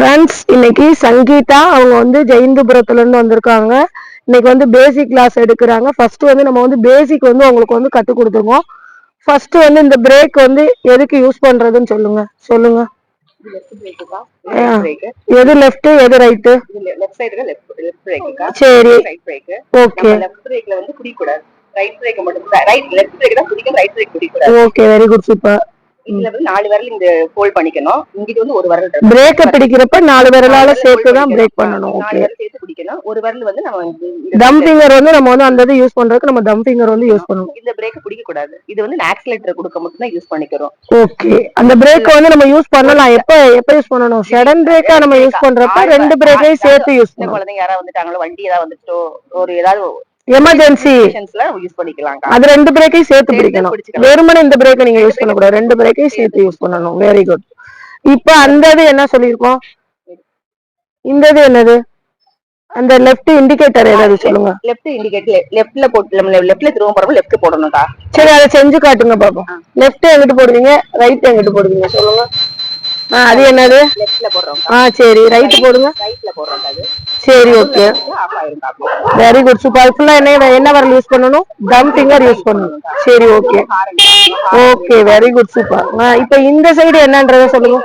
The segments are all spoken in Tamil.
ஃப்ரெண்ட்ஸ் இன்னைக்கு சங்கீதா அவங்க வந்து ஜெயந்தபுரத்துல இருந்து வந்திருக்காங்க. இன்னைக்கு வந்து பேசிக் கிளாஸ் எடுக்கிறாங்க. ஃபர்ஸ்ட் வந்து நம்ம வந்து பேசிக் வந்து அவங்களுக்கு வந்து கத்து கொடுத்துருவோம். ஃபர்ஸ்ட் வந்து இந்த பிரேக் வந்து எதுக்கு யூஸ் பண்றதுன்னு சொல்லுங்க. சொல்லுங்க. பிரேக் எது லெஃப்ட் எது ரைட்டு இது லெஃப்ட் சைடுல லெஃப்ட் லெஃப்ட் பிரேக்குக்கா சரி. ரைட் பிரேக் ஓகே லெஃப்ட் பிரேக்ல வந்து குடிக்கூடாது ரைட் பிரேக் மட்டும் ரைட் லெஃப்ட் பிரேக் தான் குடிக்கும் ரைட் பிரேக் குடிக்கூடாது ஓகே வெரி குட் சூப்பர் இதுல வந்து நாலு விரல் இந்த ஃபோல்ட் பண்ணிக்கணும். இங்கிட்டு வந்து ஒரு விரல். பிரேக்க பிடிக்கிறப்ப நாலு விரலால சேர்த்து தான் பிரேக். பண்ணணும். நாலு விரல் சேர்த்து பிடிக்கணும். ஒரு விரல் வந்து நம்ம தம் ஃபிங்கர் வந்து நம்ம வந்து அந்த இது யூஸ் பண்றதுக்கு நம்ம தம் ஃபிங்கர் வந்து யூஸ் பண்ணணும். இந்த பிரேக் பிடிக்க கூடாது இது வந்து ஆக்சிலேட்டர் கொடுக்க மட்டும் தான் யூஸ் பண்ணிக்கிறோம். ஓகே அந்த பிரேக் வந்து நம்ம யூஸ் பண்ணலாம். எப்ப எப்ப யூஸ் பண்ணணும்? சடன் பிரேக்கா நம்ம யூஸ் பண்றப்ப ரெண்டு பிரேக்கையும் சேர்த்து யூஸ் பண்ணணும். குழந்தைங்க யாராவது வந்துட்டாங்களோ வண்டி ஏதாவது வந்துட்டோ ஒரு ஏதாவது எமர்ஜென்சி யூஸ் பண்ணிக்கலாம்க்கா. அது ரெண்டு பிரேக்கையும் சேர்த்து பிடிக்கணும். வெறுமனே இந்த பிரேக்கை நீங்க யூஸ் பண்ணக்கூடாது ரெண்டு பிரேக்கையும் சேர்த்து யூஸ் பண்ணணும். வெரி குட் இப்ப அந்த இது என்ன சொல்லியிருக்கோம்? இந்த இது என்னது? அந்த லெஃப்ட் இண்டிகேட்டர் ஏதாவது சொல்லுங்க. லெஃப்ட் இண்டிகேட் லெஃப்ட்ல போட்டு லெஃப்ட்ல திரும்ப போறப்ப லெஃப்ட் போடணும்க்கா. சரி அதை செஞ்சு காட்டுங்க பாப்போம். லெஃப்ட் எங்கிட்டு போடுவீங்க? ரைட் எங்கிட்டு போடுவீங்க? சொல்லுங்க. அது என்னது? ஆ சரி. ரைட் போடுங்க. சரி ஓகே வெரி குட் சூப்பர் ஃபுல்லா என்ன என்ன வரல் யூஸ் பண்ணணும்? தம் ஃபிங்கர் யூஸ் பண்ணணும். சரி okay okay very good super இப்போ இந்த சைடு என்னன்றத சொல்லுங்க.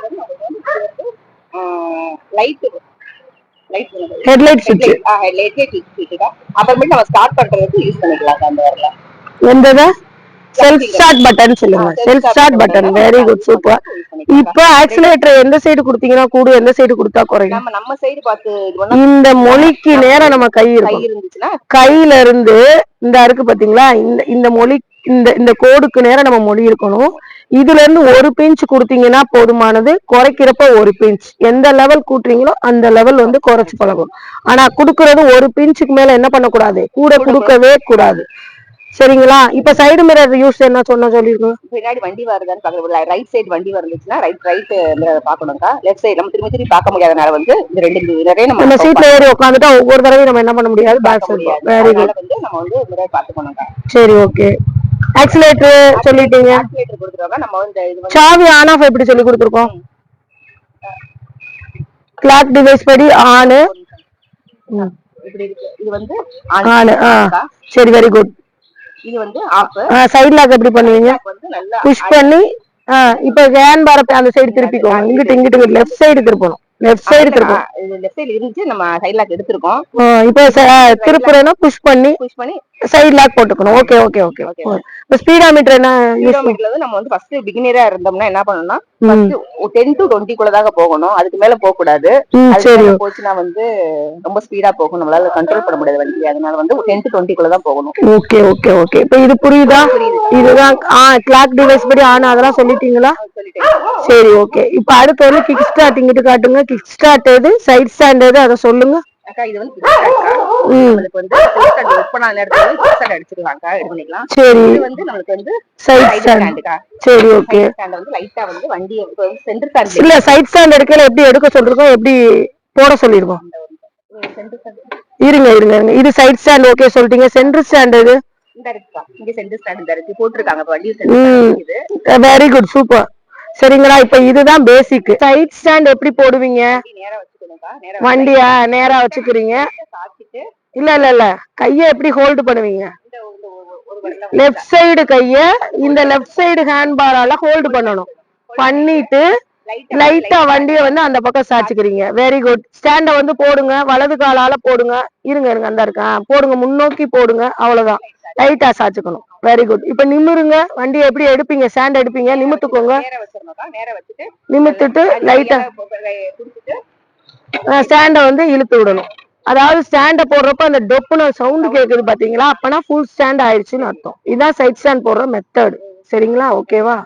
லைட் லைட் ஹெட்லைட் சுவிட்ச் ஹெட்லைட் லைட் அப்புறமேட்டு நம்ம ஸ்டார்ட் பண்றதுக்கு யூஸ் பண்ணிக்கலாம் அந்த வரல. எந்தது? செல்ஃப் ஸ்டார்ட் பட்டன் சொல்லுங்க self start button very good super இப்போ ஆக்சிலேட்டர் எந்த சைடு கொடுத்தீங்கன்னா கூடும் எந்த சைடு கொடுத்தா குறையும்? நம்ம சைடு பார்த்து இந்த மொழிக்கு நேரம் நம்ம கை இருக்கும். கையில இருந்து இந்த இருக்கு பாத்தீங்களா இந்த இந்த மொழி இந்த இந்த கோடுக்கு நேரம் நம்ம மொழி இருக்கணும். இதுல இருந்து ஒரு பிஞ்ச் கொடுத்தீங்கன்னா போதுமானது. குறைக்கிறப்ப ஒரு பிஞ்ச் எந்த லெவல் கூட்டுறீங்களோ அந்த லெவல் வந்து குறைச்சு பழகும். ஆனா குடுக்கறது ஒரு பிஞ்சுக்கு மேல என்ன பண்ணக்கூடாது? கூட கொடுக்கவே கூடாது. சரிங்களா? இப்ப சைடு மிரர் யூஸ் என்ன சொன்ன சொல்லிருக்கோம் பின்னாடி வண்டி வருதான்னு பாக்கணும் ரைட் சைடு வண்டி வந்துச்சுன்னா ரைட் ரைட் பாக்கணும்க்கா லெஃப்ட் சைடு நம்ம திரும்பி திரும்பி பார்க்க முடியாதனால வந்து இந்த ரெண்டு மிரரே நம்ம நம்ம சீட்ல ஏறி உட்காந்துட்டா ஒவ்வொரு தடவையும் நம்ம என்ன பண்ண முடியாது? பேக் சைடு வெரி குட் வந்து நம்ம வந்து மிரர் பாத்துக்கணும்க்கா சரி ஓகே ஆக்சிலேட்டர் சொல்லிட்டீங்க. ஆக்சிலேட்டர் கொடுத்துருவாங்க நம்ம வந்து இது வந்து சாவி ஆன் ஆஃப் எப்படி சொல்லி கொடுத்துருக்கோம்? கிளாக் டிவைஸ் படி ஆனு இது வந்து ஆனு ஆ. சரி வெரி குட் இது வந்து ஆஃப் சைடு லாக் எப்படி பண்ணுவீங்க? புஷ் பண்ணி இப்போ ஹேண்ட் பார அந்த சைடு திருப்பிக்கோங்க. இங்கிட்டு இங்கிட்டு லெஃப்ட் சைடு திருப்பணும். லெஃப்ட் சைடு திருப்பணும் இது லெஃப்ட் சைடு இருந்துச்சு. நம்ம சைடு லாக் எடுத்திருக்கோம். ஆ, இப்போ திருப்புறேன்னா புஷ் பண்ணி புஷ் பண்ணி சைடு லாக் போட்டுக்கணும். ஓகே ஓகே ஓகே இப்போ ஸ்பீடாமீட்டர் என்ன யூஸ் வந்து நம்ம வந்து ஃபர்ஸ்ட் பிகினரா இருந்தோம்னா என்ன பண்ணணும்னா டென் டு டுவெண்ட்டி குள்ளதாக போகணும். அதுக்கு மேல போக கூடாது சரி. மேல போச்சுன்னா வந்து ரொம்ப ஸ்பீடா போகும் நம்மளால கண்ட்ரோல் பண்ண முடியாது வண்டி அதனால வந்து டென் டு டுவெண்ட்டி குள்ள தான் போகணும். ஓகே ஓகே ஓகே இப்போ இது புரியுதா? இதுதான் ஆ கிளாக் டிவைஸ் படி ஆன் அதெல்லாம் சொல்லிட்டீங்களா? சொல்லிட்டேன். சரி ஓகே இப்போ அடுத்து வந்து கிக் ஸ்டார்ட் இங்கிட்டு காட்டுங்க. கிக் ஸ்டார்ட் எது? சைட் ஸ்டாண்ட் எது? அதை சொல்லுங்க. அக்கா இது வந்து நம்மளுக்கு ஓப்பன் ஆன கிக் அடிச்சிருவாங்க. இது பண்ணிக்கலாம். சரி. இது வந்து நம்மளுக்கு வந்து சைட் சைடு ஸ்டாண்ட் ஸ்டாண்டுக்கா சரி ஓகே ஸ்டாண்ட் வந்து லைட்டா வந்து வண்டி சென்டர் ஸ்டாண்ட் இல்ல சைட் ஸ்டாண்ட் எடுக்கல எப்படி எடுக்க சொல்லிருக்கோம் எப்படி போட சொல்லிருக்கோம் இருங்க இருங்க இருங்க. இது சைட் ஸ்டாண்ட் ஓகே சொல்லிட்டீங்க. சென்டர் ஸ்டாண்ட் இது இந்த இருக்குக்கா இங்க சென்டர் ஸ்டாண்ட் இந்த இருக்கு. போட்டிருக்காங்க வண்டி சென்டர் வெரி குட் சூப்பர் சரிங்களா இப்ப இதுதான் பேசிக் சைட் ஸ்டாண்ட் எப்படி போடுவீங்க? வண்டியா? நேரா வச்சுக்கிறீங்க? இல்ல இல்ல இல்ல. கைய எப்படி ஹோல்டு பண்ணுவீங்க? லெஃப்ட் சைடு கைய இந்த லெஃப்ட் சைடு ஹேண்ட் பாரால ஹோல்டு பண்ணணும். பண்ணிட்டு லைட்டா வண்டிய வந்து அந்த பக்கம் சாச்சுக்கிறீங்க வெரி குட் ஸ்டாண்ட வந்து போடுங்க. வலது காலால போடுங்க. இருங்க இருங்க அந்த இருக்கா? போடுங்க. முன்னோக்கி போடுங்க. அவ்வளவுதான். லைட்டா சாச்சுக்கணும் வெரி குட் இப்ப நிமிருங்க. வண்டியை எப்படி எடுப்பீங்க? ஸ்டாண்ட் எடுப்பீங்க? நிமித்துக்கோங்க. நிமித்துட்டு லைட்டா ஸ்டாண்ட வந்து இழுத்து விடணும். அதாவது ஸ்டாண்ட போடுறப்ப அந்த டொப்புன சவுண்ட் கேக்குது பாத்தீங்களா? அப்பனா ஃபுல் ஸ்டாண்ட் ஆயிடுச்சுன்னு அர்த்தம். இதான் சைட் ஸ்டாண்ட் போடுற மெத்தட் சரிங்களா? ஓகேவா